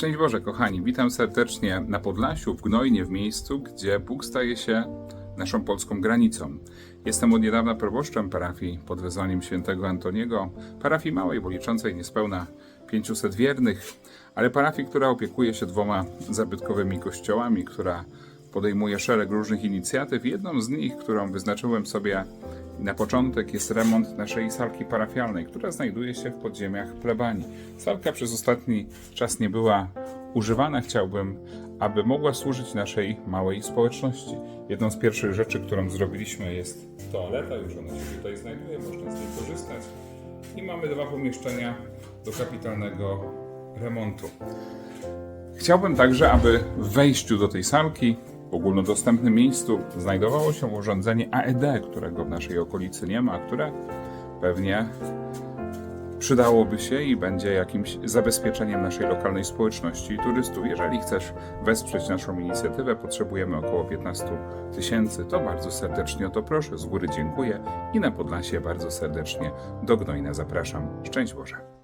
Szczęść Boże, kochani, witam serdecznie na Podlasiu, w Gnojnie, w miejscu, gdzie Bóg staje się naszą polską granicą. Jestem od niedawna proboszczem parafii pod wezwaniem świętego Antoniego, parafii małej, bo liczącej niespełna 500 wiernych, ale parafii, która opiekuje się dwoma zabytkowymi kościołami, która podejmuje szereg różnych inicjatyw. Jedną z nich, którą wyznaczyłem sobie na początek, jest remont naszej salki parafialnej, która znajduje się w podziemiach plebanii. Salka przez ostatni czas nie była używana. Chciałbym, aby mogła służyć naszej małej społeczności. Jedną z pierwszych rzeczy, którą zrobiliśmy, jest toaleta. Już ona się tutaj znajduje, można z niej korzystać. I mamy dwa pomieszczenia do kapitalnego remontu. Chciałbym także, aby w wejściu do tej salki, w ogólnodostępnym miejscu, znajdowało się urządzenie AED, którego w naszej okolicy nie ma, które pewnie przydałoby się i będzie jakimś zabezpieczeniem naszej lokalnej społeczności i turystów. Jeżeli chcesz wesprzeć naszą inicjatywę, potrzebujemy około 15 tysięcy, to bardzo serdecznie o to proszę. Z góry dziękuję i na Podlasie bardzo serdecznie do Gnojna zapraszam. Szczęść Boże.